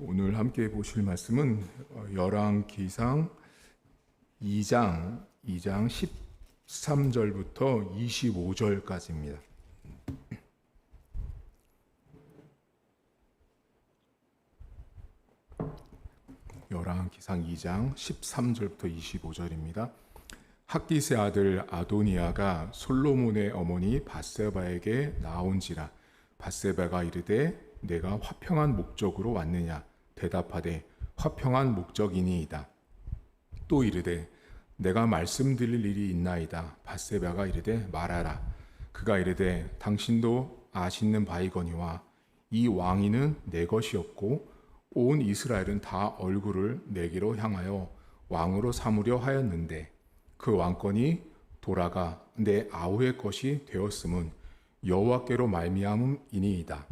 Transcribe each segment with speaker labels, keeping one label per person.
Speaker 1: 오늘 함께 보실 말씀은 어, 열왕기상 2장 2장 13절부터 25절까지입니다. 열왕기상 2장 13절부터 25절입니다. 학기세 아들 아도니아가 솔로몬의 어머니 바세바에게 나온지라 바세바가 이르되 내가 화평한 목적으로 왔느냐? 대답하되 화평한 목적이니이다. 또 이르되 내가 말씀드릴 일이 있나이다. 바세바가 이르되 말하라. 그가 이르되 당신도 아시는 바이거니와 이 왕위는 내 것이었고 온 이스라엘은 다 얼굴을 내게로 향하여 왕으로 삼으려 하였는데 그 왕권이 돌아가 내 아우의 것이 되었음은 여호와께로 말미암음이니이다.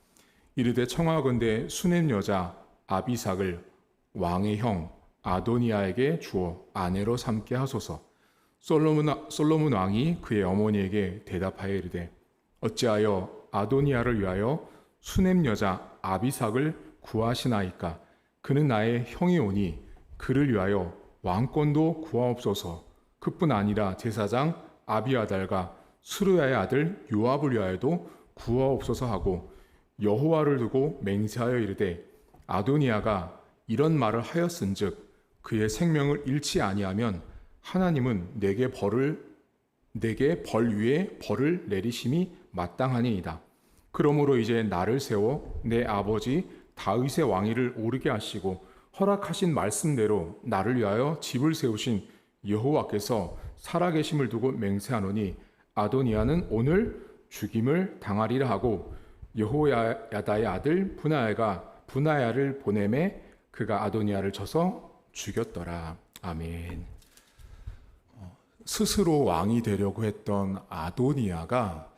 Speaker 1: 이르되 청하건대 수넴 여자 아비삭을 왕의 형 아도니아에게 주어 아내로 삼게 하소서. 솔로몬, 솔로몬 왕이 그의 어머니에게 대답하여 이르되 어찌하여 아도니아를 위하여 수넴 여자 아비삭을 구하시나이까? 그는 나의 형이 오니 그를 위하여 왕권도 구하옵소서. 그뿐 아니라 제사장 아비아달과 수르야의 아들 요압을 위하여도 구하옵소서 하고 여호와를 두고 맹세하여 이르되 아도니아가 이런 말을 하였은즉 그의 생명을 잃지 아니하면 하나님은 내게 벌을 내게 벌 위에 벌을 내리심이 마땅하니이다. 그러므로 이제 나를 세워 내 아버지 다윗의 왕위를 오르게 하시고 허락하신 말씀대로 나를 위하여 집을 세우신 여호와께서 살아계심을 두고 맹세하노니 아도니아는 오늘 죽임을 당하리라 하고 여호야다의 아들 분하야가 분하야를 보내매 그가 아도니아를 쳐서 죽였더라. 아멘. 어, 스스로 왕이 되려고 했던 아도니아가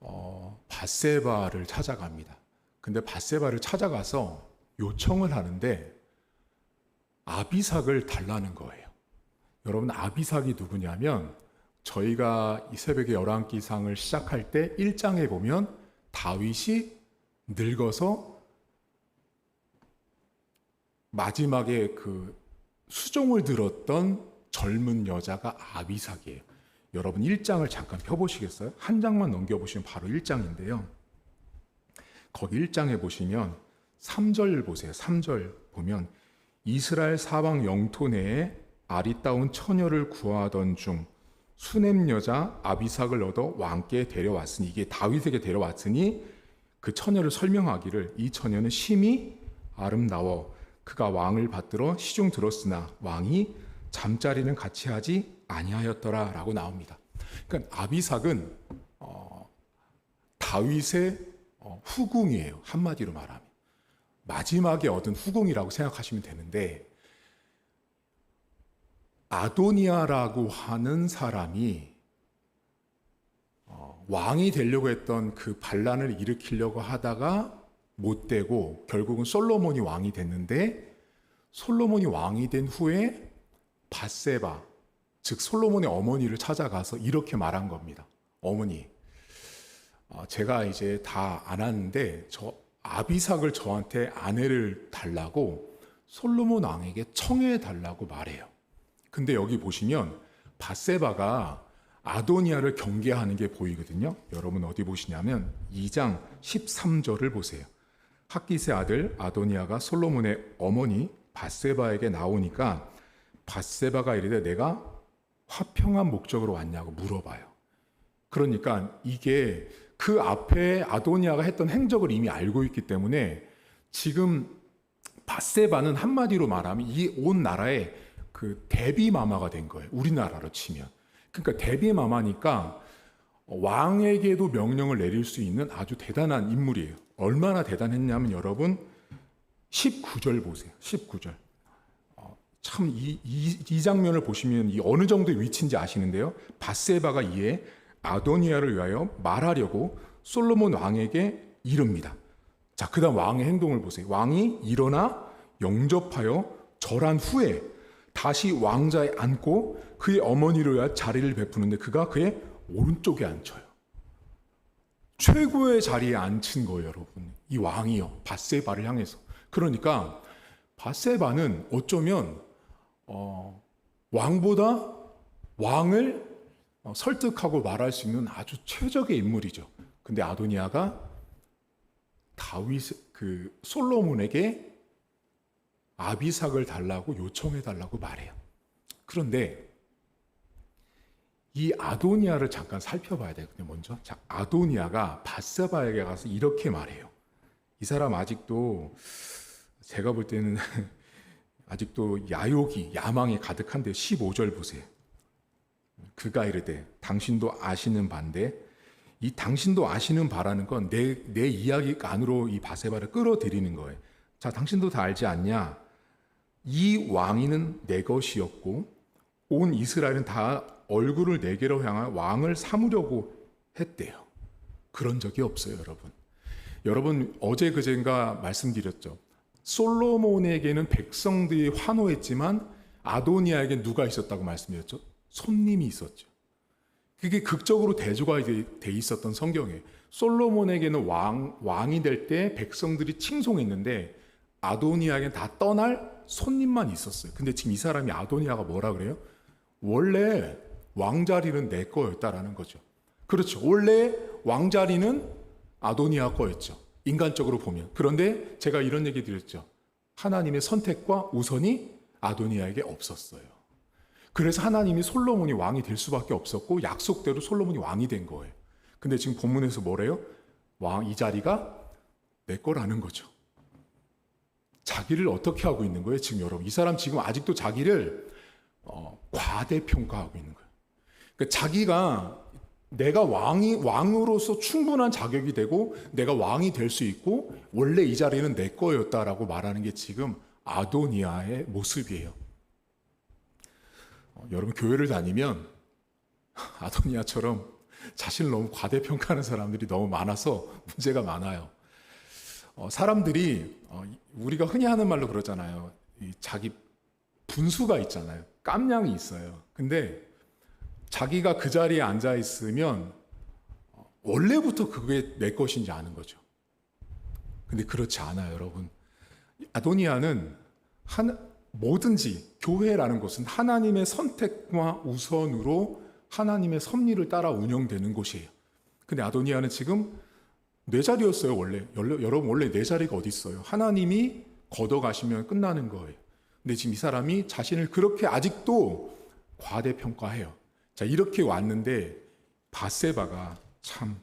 Speaker 1: 어, 바세바를 찾아갑니다. 근데 바세바를 찾아가서 요청을 하는데 아비삭을 달라는 거예요. 여러분 아비삭이 누구냐면 저희가 이 새벽에 열왕기상을 시작할 때 1장에 보면 다윗이 늙어서 마지막에 그 수종을 들었던 젊은 여자가 아비삭이에요. 여러분 1장을 잠깐 펴보시겠어요? 한 장만 넘겨보시면 바로 1장인데요. 거기 1장에 보시면 3절 보세요. 3절 보면 이스라엘 사방 영토 내에 아리따운 처녀를 구하던 중 수넴 여자 아비삭을 얻어 왕께 데려왔으니 이게 다윗에게 데려왔으니 그 처녀를 설명하기를 이 처녀는 심히 아름다워 그가 왕을 받들어 시중 들었으나 왕이 잠자리는 같이 하지 아니하였더라라고 나옵니다. 그러니까 아비삭은 어, 다윗의 어, 후궁이에요. 한마디로 말하면 마지막에 얻은 후궁이라고 생각하시면 되는데 아도니아라고 하는 사람이 어, 왕이 되려고 했던 그 반란을 일으키려고 하다가 못 되고 결국은 솔로몬이 왕이 됐는데 솔로몬이 왕이 된 후에 바세바 즉 솔로몬의 어머니를 찾아가서 이렇게 말한 겁니다. 어머니, 어, 제가 이제 다 안았는데 저 아비삭을 저한테 아내를 달라고 솔로몬 왕에게 청해 달라고 말해요. 근데 여기 보시면 바세바가 아도니아를 경계하는 게 보이거든요. 여러분 어디 보시냐면 2장 13절을 보세요. 학기세 아들 아도니아가 솔로몬의 어머니 바세바에게 나오니까 바세바가 이르되 내가 화평한 목적으로 왔냐고 물어봐요. 그러니까 이게 그 앞에 아도니아가 했던 행적을 이미 알고 있기 때문에 지금 바세바는 한마디로 말하면 이 온 나라의 그 대비 마마가 된 거예요. 우리나라로 치면. 그러니까 대비 마마니까 왕에게도 명령을 내릴 수 있는 아주 대단한 인물이에요. 얼마나 대단했냐면 여러분 19절 보세요. 19절. 참이이 장면을 보시면 이 어느 정도의 위치인지 아시는데요. 바세바가 이에 아도니아를 위하여 말하려고 솔로몬 왕에게 이릅니다. 자, 그다음 왕의 행동을 보세요. 왕이 일어나 영접하여 절한 후에 다시 왕자에 앉고 그의 위하여 자리를 베푸는데 그가 그의 오른쪽에 앉혀요. 최고의 자리에 앉힌 거예요, 여러분. 이 왕이요. 바세바를 향해서. 그러니까 바세바는 어쩌면 어, 왕보다 왕을 어, 설득하고 말할 수 있는 아주 최적의 인물이죠. 근데 아도니아가 다윗 그 솔로몬에게 아비삭을 달라고 요청해 달라고 말해요. 그런데 이 아도니아를 잠깐 살펴봐야 되거든요. 먼저 자, 아도니아가 바세바에게 가서 이렇게 말해요. 이 사람 아직도 제가 볼 때는 아직도 야욕이 야망이 가득한데 15절 보세요. 그가 이르되 당신도 아시는 반대 이 당신도 아시는 바라는 건 내 내 이야기 안으로 이 바세바를 끌어들이는 거예요. 자, 당신도 다 알지 않냐? 이 왕위는 내 것이었고 온 이스라엘은 다 얼굴을 내게로 향한 왕을 삼으려고 했대요. 그런 적이 없어요, 여러분. 여러분 어제 그젠가 말씀드렸죠. 솔로몬에게는 백성들이 환호했지만 아도니아에게 누가 있었다고 말씀드렸죠? 손님이 있었죠. 그게 극적으로 대조가 돼 있었던 성경에 솔로몬에게는 왕 왕이 될 때 백성들이 칭송했는데 아도니아에게는 다 떠날 손님만 있었어요. 근데 지금 이 사람이 아도니아가 뭐라 그래요? 원래 왕자리는 내 거였다라는 거죠. 그렇죠. 원래 왕자리는 아도니아 거였죠. 인간적으로 보면. 그런데 제가 이런 얘기 드렸죠. 하나님의 선택과 우선이 아도니아에게 없었어요. 그래서 하나님이 솔로몬이 왕이 될 수밖에 없었고 약속대로 솔로몬이 왕이 된 거예요. 근데 지금 본문에서 뭐래요? 왕 이 자리가 내 거라는 거죠. 자기를 어떻게 하고 있는 거예요, 지금 여러분? 이 사람 지금 아직도 자기를 어, 과대평가하고 있는 거예요. 그러니까 자기가 내가 왕이 왕으로서 충분한 자격이 되고 내가 왕이 될 수 있고 원래 이 자리는 내 거였다라고 말하는 게 지금 아도니아의 모습이에요. 어, 여러분 교회를 다니면 아도니아처럼 자신을 너무 과대평가하는 사람들이 너무 많아서 문제가 많아요. 어, 사람들이 어, 우리가 흔히 하는 말로 그러잖아요. 이 자기 분수가 있잖아요. 깜냥이 있어요. 근데 자기가 그 자리에 앉아 있으면 어, 원래부터 그게 내 것인지 아는 거죠. 근데 그렇지 않아요, 여러분. 아도니아는 한, 뭐든지 교회라는 것은 하나님의 선택과 우선으로 하나님의 섭리를 따라 운영되는 곳이에요. 근데 아도니아는 지금 내 자리였어요, 원래. 여러분, 원래 내 자리가 어디 있어요? 하나님이 걷어가시면 끝나는 거예요. 근데 지금 이 사람이 자신을 그렇게 아직도 과대평가해요. 자, 이렇게 왔는데 바세바가 참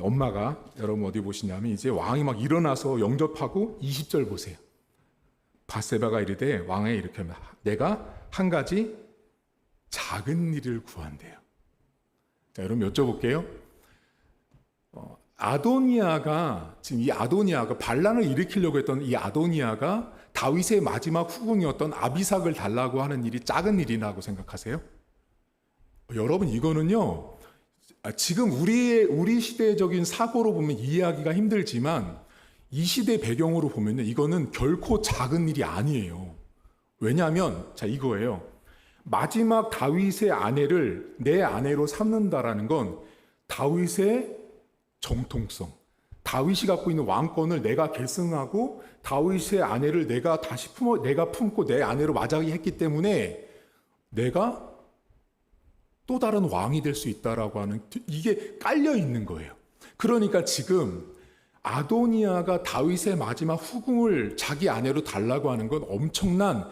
Speaker 1: 엄마가 여러분 어디 보시냐면 이제 왕이 막 일어나서 영접하고 20절 보세요. 바세바가 이르되 왕에 이렇게 하면 내가 한 가지 작은 일을 구한대요. 자, 여러분 여쭤볼게요. 어, 아도니아가 지금 이 아도니아가 반란을 일으키려고 했던 이 아도니아가 다윗의 마지막 후궁이었던 아비삭을 달라고 하는 일이 작은 일이라고 생각하세요? 여러분 이거는요. 아, 지금 우리의 우리 시대적인 사고로 보면 이해하기가 힘들지만 이 시대 배경으로 보면요. 이거는 결코 작은 일이 아니에요. 왜냐하면 자 이거예요. 마지막 다윗의 아내를 내 아내로 삼는다라는 건 다윗의 정통성, 다윗이 갖고 있는 왕권을 내가 계승하고 다윗의 아내를 내가 다시 품어 내가 품고 내 아내로 맞아기 했기 때문에 내가 또 다른 왕이 될 수 있다라고 하는 이게 깔려 있는 거예요. 그러니까 지금 아도니아가 다윗의 마지막 후궁을 자기 아내로 달라고 하는 건 엄청난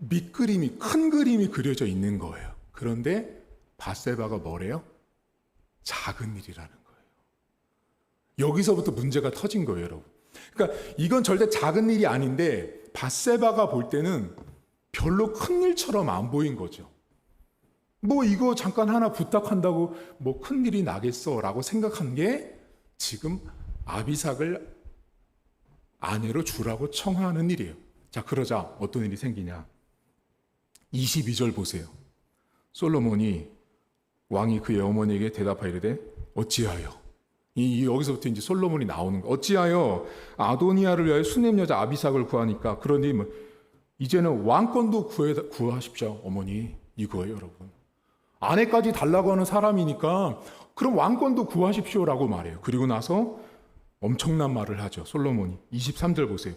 Speaker 1: 밑그림이 큰 그림이 그려져 있는 거예요. 그런데 바세바가 뭐래요? 작은 일이라는. 여기서부터 문제가 터진 거예요, 여러분. 그러니까 이건 절대 작은 일이 아닌데 바세바가 볼 때는 별로 큰 일처럼 안 보인 거죠. 뭐 이거 잠깐 하나 부탁한다고 뭐 큰 일이 나겠어라고 생각한 게 지금 아비삭을 아내로 주라고 청하는 일이에요. 자, 그러자 어떤 일이 생기냐? 22절 보세요. 솔로몬이 왕이 그의 어머니에게 대답하이르되 어찌하여 이, 이 여기서부터 이제 솔로몬이 나오는 거. 어찌하여 아도니아를 위하여 수냄 여자 아비삭을 구하니까 그러니 뭐 이제는 왕권도 구해 구하십시오, 어머니. 이거예요, 여러분. 아내까지 달라고 하는 사람이니까 그럼 왕권도 구하십시오라고 말해요. 그리고 나서 엄청난 말을 하죠. 솔로몬이 23절 보세요.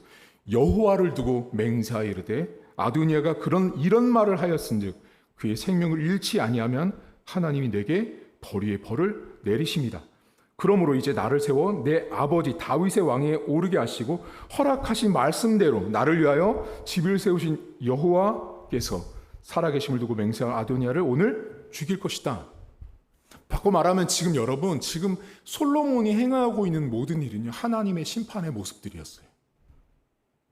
Speaker 1: 여호와를 두고 맹세하이르되 아도니아가 그런 이런 말을 하였은즉 그의 생명을 잃지 아니하면 하나님이 내게 벌위의 벌을 내리십니다. 그러므로 이제 나를 세워 내 아버지 다윗의 왕에 오르게 하시고 허락하신 말씀대로 나를 위하여 집을 세우신 여호와께서 살아계심을 두고 맹세한 아도니아를 오늘 죽일 것이다. 바꿔 말하면 지금 여러분 지금 솔로몬이 행하고 있는 모든 일은요 하나님의 심판의 모습들이었어요.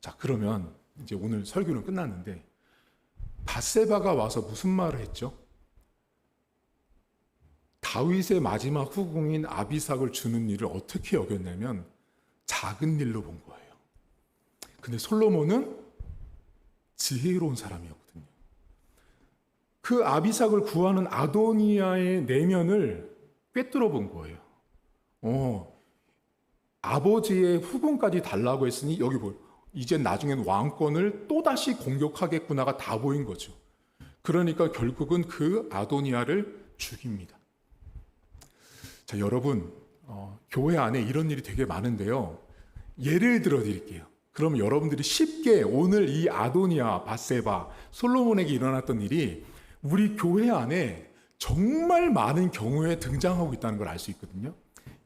Speaker 1: 자 그러면 이제 오늘 설교는 끝났는데 바세바가 와서 무슨 말을 했죠? 다윗의 마지막 후궁인 아비삭을 주는 일을 어떻게 여겼냐면 작은 일로 본 거예요. 근데 솔로몬은 지혜로운 사람이었거든요. 그 아비삭을 구하는 아도니아의 내면을 꿰뚫어 본 거예요. 어, 아버지의 후궁까지 달라고 했으니 여기 보여. 이제 나중엔 왕권을 또다시 공격하겠구나가 다 보인 거죠. 그러니까 결국은 그 아도니아를 죽입니다. 자, 여러분, 어, 교회 안에 이런 일이 되게 많은데요. 예를 들어 드릴게요. 그럼 여러분들이 쉽게 오늘 이 아도니아, 바세바, 솔로몬에게 일어났던 일이 우리 교회 안에 정말 많은 경우에 등장하고 있다는 걸 알 수 있거든요.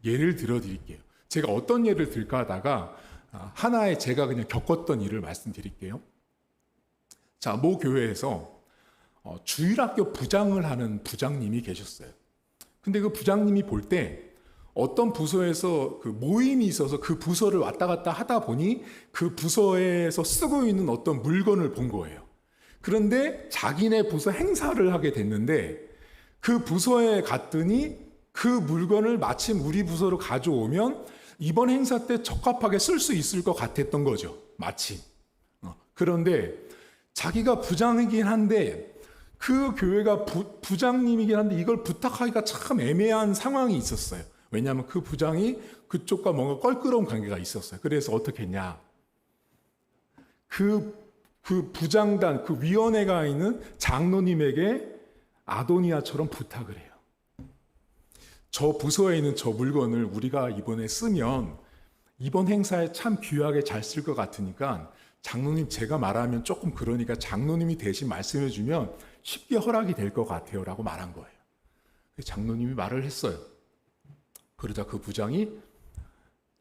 Speaker 1: 예를 들어 드릴게요. 제가 어떤 예를 들까 하다가 아, 하나의 제가 그냥 겪었던 일을 말씀드릴게요. 자, 모 교회에서 어, 주일학교 부장을 하는 부장님이 계셨어요. 근데 그 부장님이 볼 때 어떤 부서에서 그 모임이 있어서 그 부서를 왔다 갔다 하다 보니 그 부서에서 쓰고 있는 어떤 물건을 본 거예요. 그런데 자기네 부서 행사를 하게 됐는데 그 부서에 갔더니 그 물건을 마침 우리 부서로 가져오면 이번 행사 때 적합하게 쓸 수 있을 것 같았던 거죠. 마침. 어, 그런데 자기가 부장이긴 한데 그 교회가 부, 부장님이긴 한데 이걸 부탁하기가 참 애매한 상황이 있었어요. 왜냐하면 그 부장이 그쪽과 뭔가 껄끄러운 관계가 있었어요. 그래서 어떻게 했냐. 그, 그 부장단, 그 위원회가 있는 장로님에게 아도니아처럼 부탁을 해요. 저 부서에 있는 저 물건을 우리가 이번에 쓰면 이번 행사에 참 귀하게 잘 쓸 것 같으니까 장로님 제가 말하면 조금 그러니까 장로님이 대신 말씀해 주면 쉽게 허락이 될 것 같아요 라고 말한 거예요. 장로님이 말을 했어요. 그러자 그 부장이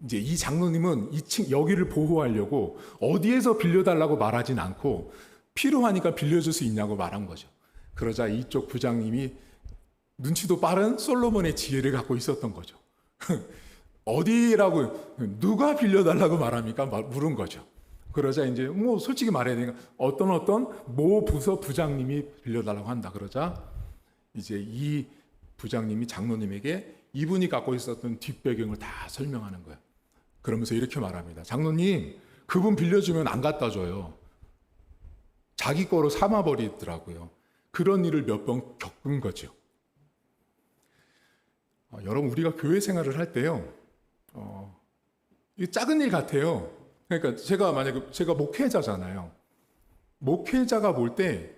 Speaker 1: 이제 이 장로님은 2층 여기를 보호하려고 어디에서 빌려달라고 말하진 않고 필요하니까 빌려줄 수 있냐고 말한 거죠. 그러자 이쪽 부장님이 눈치도 빠른 솔로몬의 지혜를 갖고 있었던 거죠. 어디라고 누가 빌려달라고 말합니까? 물은 거죠. 그러자 이제 뭐 솔직히 말해야 되니까 어떤 어떤 모 부서 부장님이 빌려달라고 한다. 그러자 이제 이 부장님이 장로님에게 이분이 갖고 있었던 뒷배경을 다 설명하는 거예요. 그러면서 이렇게 말합니다. 장로님, 그분 빌려주면 안 갖다 줘요. 자기 거로 삼아버리더라고요. 그런 일을 몇 번 겪은 거죠. 어, 여러분, 우리가 교회 생활을 할 때요, 어, 이 작은 일 같아요. 그러니까 제가 만약에 제가 목회자잖아요. 목회자가 볼 때,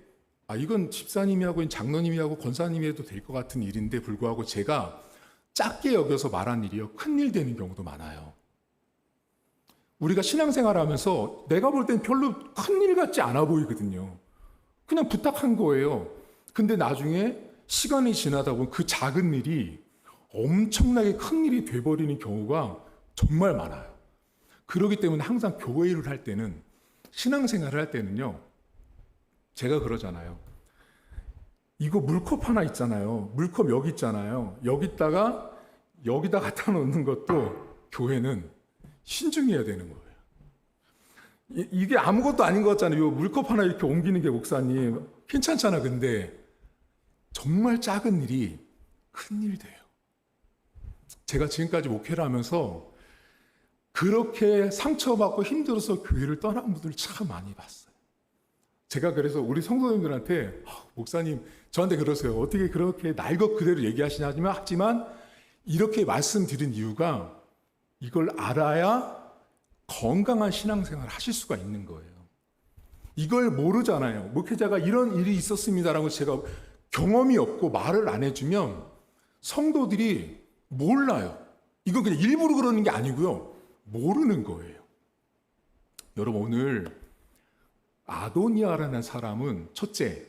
Speaker 1: 아, 이건 집사님이 하고 장로님이 하고 권사님이 해도 될 것 같은 일인데 불구하고 제가 작게 여겨서 말한 일이요. 큰일 되는 경우도 많아요. 우리가 신앙생활 하면서 내가 볼 땐 별로 큰일 같지 않아 보이거든요. 그냥 부탁한 거예요. 근데 나중에 시간이 지나다 보면 그 작은 일이 엄청나게 큰 일이 돼버리는 경우가 정말 많아요. 그렇기 때문에 항상 교회를 할 때는 신앙생활을 할 때는요. 제가 그러잖아요. 이거 물컵 하나 있잖아요. 물컵 여기 있잖아요. 여기다가 여기다 갖다 놓는 것도 교회는 신중해야 되는 거예요. 이- 이게 아무것도 아닌 것 같잖아요. 이 물컵 하나 이렇게 옮기는 게 목사님 괜찮잖아. 근데 정말 작은 일이 큰 일 돼요. 제가 지금까지 목회를 하면서 그렇게 상처받고 힘들어서 교회를 떠난 분들 참 많이 봤어요. 제가 그래서 우리 성도님들한테 아, 목사님 저한테 그러세요. 어떻게 그렇게 날것 그대로 얘기하시냐 하지만 이렇게 말씀드린 이유가 이걸 알아야 건강한 신앙생활을 하실 수가 있는 거예요. 이걸 모르잖아요. 목회자가 이런 일이 있었습니다라고 제가 경험이 없고 말을 안 해주면 성도들이 몰라요. 이건 그냥 일부러 그러는 게 아니고요. 모르는 거예요. 여러분 오늘 아도니아라는 사람은 첫째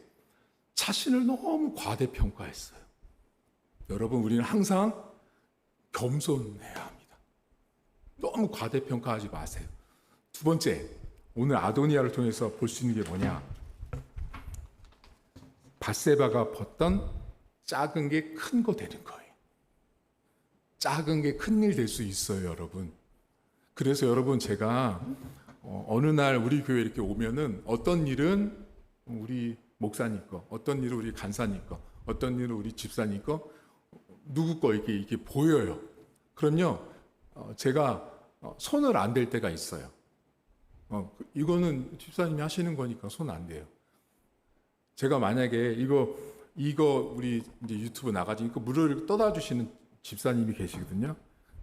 Speaker 1: 자신을 너무 과대평가했어요. 여러분 우리는 항상 겸손해야 합니다. 너무 과대평가하지 마세요. 두 번째 오늘 아도니아를 통해서 볼 수 있는 게 뭐냐? 바세바가 벗던 작은 게 큰 거 되는 거예요. 작은 게 큰 일 될 수 있어요, 여러분. 그래서 여러분 제가 어, 어느 날 우리 교회 이렇게 오면은 어떤 일은 우리 목사님 거, 어떤 일은 우리 간사님 거, 어떤 일은 우리 집사님 거, 누구 거 이렇게 이렇게 보여요. 그럼요, 어, 제가 어, 손을 안 댈 때가 있어요. 어, 그- 이거는 집사님이 하시는 거니까 손 안 돼요. 제가 만약에 이거 이거 우리 이제 유튜브 나가지고 물을 떠다 주시는 집사님이 계시거든요.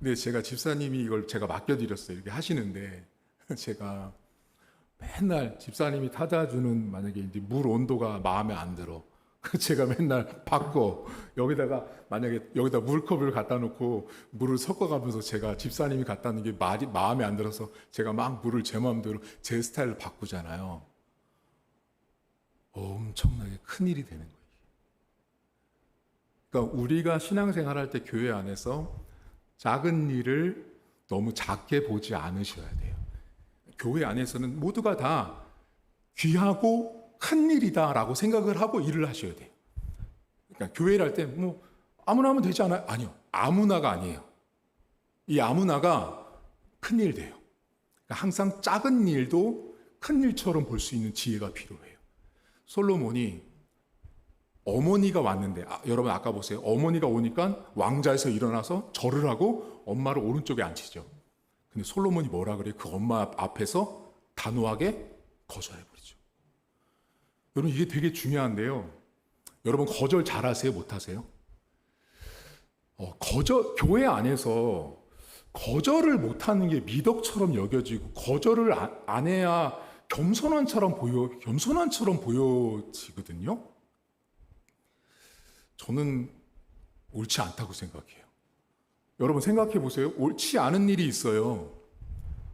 Speaker 1: 근데 제가 집사님이 이걸 제가 맡겨드렸어요. 이렇게 하시는데 제가 맨날 집사님이 타다 주는 만약에 이제 물 온도가 마음에 안 들어. 제가 맨날 바꿔 여기다가 만약에 여기다 물컵을 갖다 놓고 물을 섞어가면서 제가 집사님이 갖다 놓은 게 말이 마음에 안 들어서 제가 막 물을 제 마음대로 제 스타일로 바꾸잖아요. 엄청나게 큰 일이 되는 거예요. 그러니까 우리가 신앙생활 할 때 교회 안에서 작은 일을 너무 작게 보지 않으셔야 돼요. 교회 안에서는 모두가 다 귀하고 큰 일이다라고 생각을 하고 일을 하셔야 돼요. 그러니까 교회를 할 때 뭐 아무나 하면 되지 않아요? 아니요. 아무나가 아니에요. 이 아무나가 큰 일 돼요. 그러니까 항상 작은 일도 큰 일처럼 볼 수 있는 지혜가 필요해요. 솔로몬이 어머니가 왔는데 아, 여러분 아까 보세요. 어머니가 오니까 왕자에서 일어나서 절을 하고 엄마를 오른쪽에 앉히죠. 근데 솔로몬이 뭐라 그래요? 그 엄마 앞에서 단호하게 거절해버리죠. 여러분 이게 되게 중요한데요. 여러분 거절 잘하세요? 못하세요? 어, 거절 교회 안에서 거절을 못하는 게 미덕처럼 여겨지고 거절을 안, 안 해야 겸손한처럼 보여 겸손한처럼 보여지거든요. 저는 옳지 않다고 생각해요. 여러분 생각해 보세요. 옳지 않은 일이 있어요.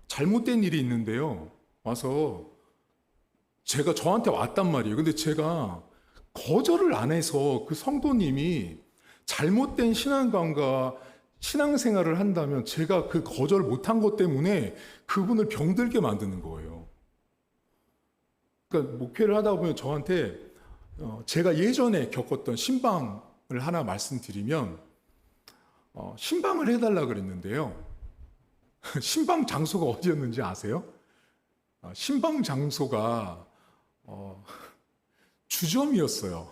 Speaker 1: 잘못된 일이 있는데요. 와서 제가 저한테 왔단 말이에요. 근데 제가 거절을 안 해서 그 성도님이 잘못된 신앙관과 신앙생활을 한다면 제가 그 거절 못한 것 때문에 그분을 병들게 만드는 거예요. 그러니까 목회를 하다 보면 저한테 어, 제가 예전에 겪었던 신방을 하나 말씀드리면 어, 신방을 해달라 그랬는데요. 신방 장소가 어디였는지 아세요? 어, 신방 장소가 어, 주점이었어요.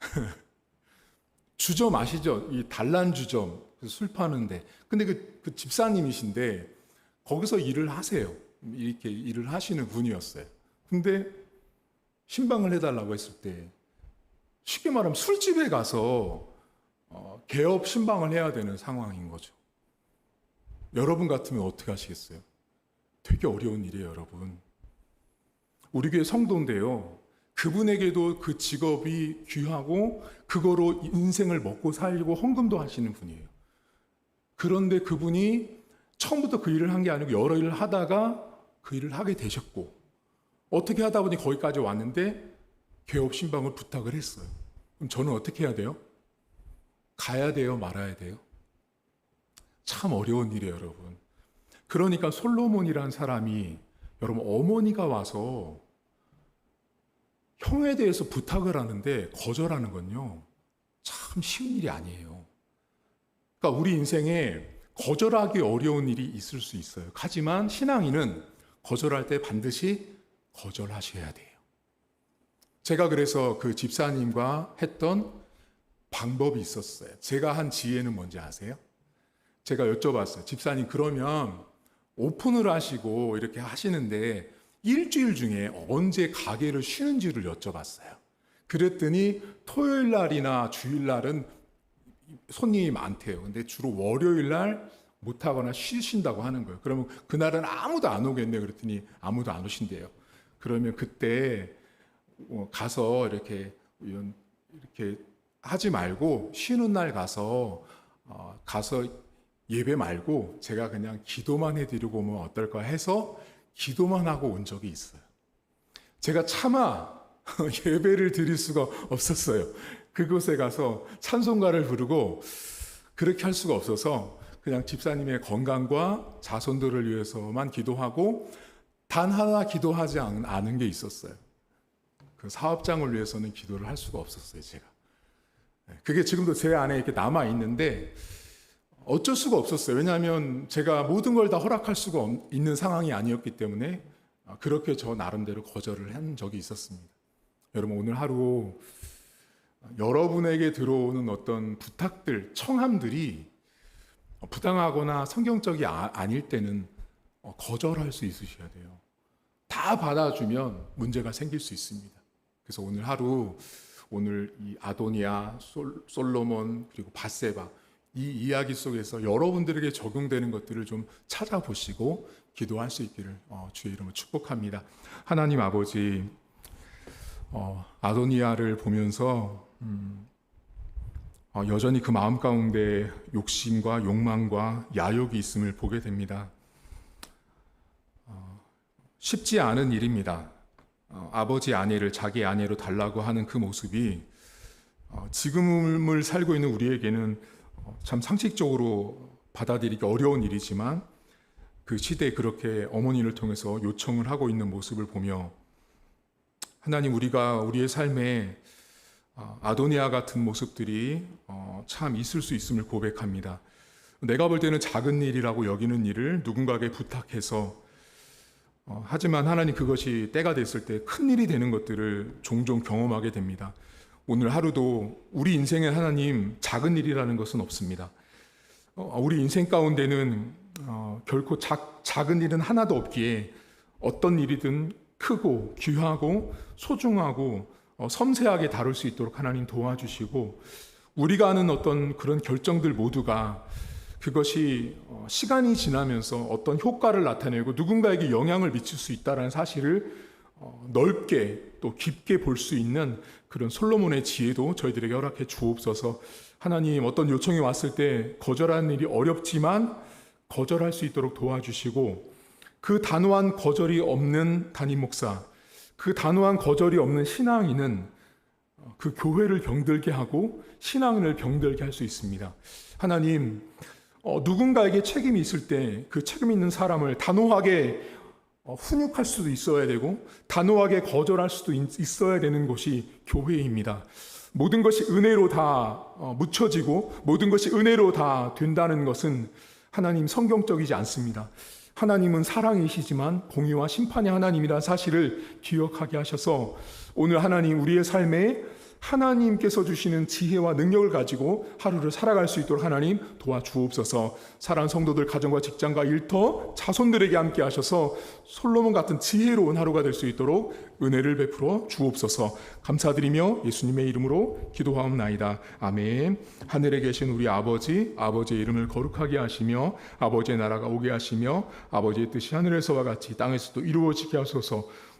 Speaker 1: 주점 아시죠? 이 단란 주점 그술 파는데. 근데 그, 그 집사님이신데 거기서 일을 하세요. 이렇게 일을 하시는 분이었어요. 근데 신방을 해달라고 했을 때 쉽게 말하면 술집에 가서 어, 개업 신방을 해야 되는 상황인 거죠. 여러분 같으면 어떻게 하시겠어요? 되게 어려운 일이에요, 여러분. 우리 교회 성도인데요. 그분에게도 그 직업이 귀하고 그거로 인생을 먹고 살고 헌금도 하시는 분이에요. 그런데 그분이 처음부터 그 일을 한 게 아니고 여러 일을 하다가 그 일을 하게 되셨고 어떻게 하다 보니 거기까지 왔는데 개업 신방을 부탁을 했어요. 그럼 저는 어떻게 해야 돼요? 가야 돼요, 말아야 돼요? 참 어려운 일이에요, 여러분. 그러니까 솔로몬이라는 사람이 여러분 어머니가 와서 형에 대해서 부탁을 하는데 거절하는 건요. 참 쉬운 일이 아니에요. 그러니까 우리 인생에 거절하기 어려운 일이 있을 수 있어요. 하지만 신앙인은 거절할 때 반드시 거절하셔야 돼요. 제가 그래서 그 집사님과 했던 방법이 있었어요. 제가 한 지혜는 뭔지 아세요? 제가 여쭤봤어요. 집사님, 그러면 오픈을 하시고 이렇게 하시는데 일주일 중에 언제 가게를 쉬는지를 여쭤봤어요. 그랬더니 토요일 날이나 주일 날은 손님이 많대요. 근데 주로 월요일 날 못하거나 쉬신다고 하는 거예요. 그러면 그날은 아무도 안 오겠네요. 그랬더니 아무도 안 오신대요. 그러면 그때 어, 가서 이렇게 이렇게 하지 말고 쉬는 날 가서 어, 가서 예배 말고 제가 그냥 기도만 해드리고 오면 어떨까 해서 기도만 하고 온 적이 있어요. 제가 차마 예배를 드릴 수가 없었어요. 그곳에 가서 찬송가를 부르고 그렇게 할 수가 없어서 그냥 집사님의 건강과 자손들을 위해서만 기도하고 단 하나 기도하지 않- 않은 게 있었어요. 그 사업장을 위해서는 기도를 할 수가 없었어요, 제가. 네, 그게 지금도 제 안에 이렇게 남아 있는데 어쩔 수가 없었어요. 왜냐하면 제가 모든 걸 다 허락할 수가 없- 있는 상황이 아니었기 때문에 아, 그렇게 저 나름대로 거절을 한 적이 있었습니다. 여러분 오늘 하루 여러분에게 들어오는 어떤 부탁들, 청함들이 부당하거나 성경적이 아- 아닐 때는 어, 거절할 수 있으셔야 돼요. 다 받아주면 문제가 생길 수 있습니다. 그래서 오늘 하루 오늘 이 아도니아, 솔, 솔로몬 그리고 바세바 이 이야기 속에서 여러분들에게 적용되는 것들을 좀 찾아보시고 기도할 수 있기를 어, 주의 이름으로 축복합니다. 하나님 아버지 어, 아도니아를 보면서 음, 어, 여전히 그 마음 가운데 욕심과 욕망과 야욕이 있음을 보게 됩니다. 어, 쉽지 않은 일입니다. 어, 아버지 아내를 자기 아내로 달라고 하는 그 모습이 어, 지금을 살고 있는 우리에게는 어, 참 상식적으로 받아들이기 어려운 일이지만 그 시대에 그렇게 어머니를 통해서 요청을 하고 있는 모습을 보며 하나님 우리가 우리의 삶에 어, 아도니아 같은 모습들이 어, 참 있을 수 있음을 고백합니다. 내가 볼 때는 작은 일이라고 여기는 일을 누군가에게 부탁해서 어, 하지만 하나님 그것이 때가 됐을 때 큰 일이 되는 것들을 종종 경험하게 됩니다. 오늘 하루도 우리 인생에 하나님 작은 일이라는 것은 없습니다. 어, 우리 인생 가운데는 어, 결코 작, 작은 일은 하나도 없기에 어떤 일이든 크고 귀하고 소중하고 어, 섬세하게 다룰 수 있도록 하나님 도와주시고 우리가 하는 어떤 그런 결정들 모두가 그것이 어, 시간이 지나면서 어떤 효과를 나타내고 누군가에게 영향을 미칠 수 있다는 사실을 어, 넓게 또 깊게 볼 수 있는 그런 솔로몬의 지혜도 저희들에게 허락해 주옵소서. 하나님 어떤 요청이 왔을 때 거절하는 일이 어렵지만 거절할 수 있도록 도와주시고 그 단호한 거절이 없는 담임 목사, 그 단호한 거절이 없는 신앙인은 어, 그 교회를 병들게 하고 신앙을 병들게 할 수 있습니다. 하나님, 어, 누군가에게 책임이 있을 때 그 책임 있는 사람을 단호하게 어, 훈육할 수도 있어야 되고 단호하게 거절할 수도 있- 있어야 되는 곳이 교회입니다. 모든 것이 은혜로 다 어, 묻혀지고 모든 것이 은혜로 다 된다는 것은 하나님 성경적이지 않습니다. 하나님은 사랑이시지만 공의와 심판의 하나님이라는 사실을 기억하게 하셔서 오늘 하나님 우리의 삶에 하나님께서 주시는 지혜와 능력을 가지고 하루를 살아갈 수 있도록 하나님 도와주옵소서. 사랑 성도들 가정과 직장과 일터 자손들에게 함께 하셔서 솔로몬 같은 지혜로운 하루가 될 수 있도록 은혜를 베풀어 주옵소서. 감사드리며 예수님의 이름으로 기도하옵나이다. 아멘. 하늘에 계신 우리 아버지 아버지의 이름을 거룩하게 하시며 아버지의 나라가 오게 하시며 아버지의 뜻이 하늘에서와 같이 땅에서도 이루어지게 하소서.